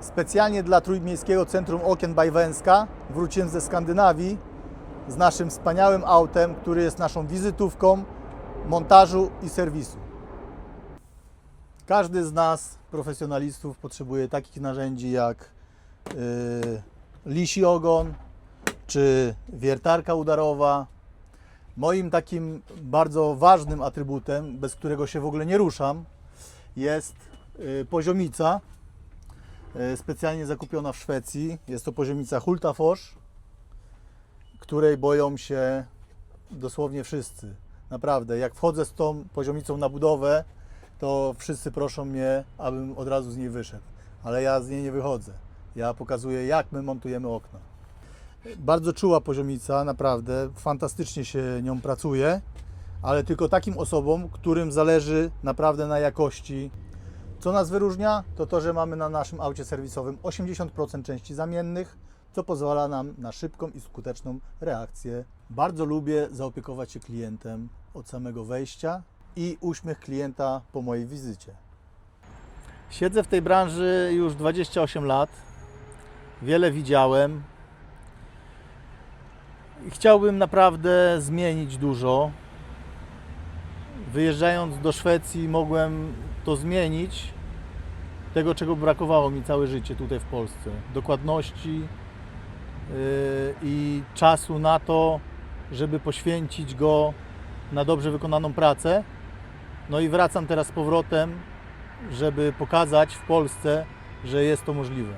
Specjalnie dla Trójmiejskiego Centrum Okien Bajwęska wróciłem ze Skandynawii z naszym wspaniałym autem, który jest naszą wizytówką montażu i serwisu. Każdy z nas, profesjonalistów, potrzebuje takich narzędzi jak yy, lisi ogon czy wiertarka udarowa. Moim takim bardzo ważnym atrybutem, bez którego się w ogóle nie ruszam, jest yy, poziomica, specjalnie zakupiona w Szwecji. Jest to poziomica Hultafors, której boją się dosłownie wszyscy. Naprawdę, jak wchodzę z tą poziomicą na budowę, to wszyscy proszą mnie, abym od razu z niej wyszedł. Ale ja z niej nie wychodzę. Ja pokazuję, jak my montujemy okna. Bardzo czuła poziomica, naprawdę. Fantastycznie się nią pracuje, ale tylko takim osobom, którym zależy naprawdę na jakości. Co nas wyróżnia, to to, że mamy na naszym aucie serwisowym 80% części zamiennych, co pozwala nam na szybką i skuteczną reakcję. Bardzo lubię zaopiekować się klientem od samego wejścia i uśmiech klienta po mojej wizycie. Siedzę w tej branży już 28 lat. Wiele widziałem. Chciałbym naprawdę zmienić dużo. Wyjeżdżając do Szwecji mogłem to zmienić. Tego, czego brakowało mi całe życie tutaj w Polsce. Dokładności yy, i czasu na to, żeby poświęcić go na dobrze wykonaną pracę. No i wracam teraz z powrotem, żeby pokazać w Polsce, że jest to możliwe.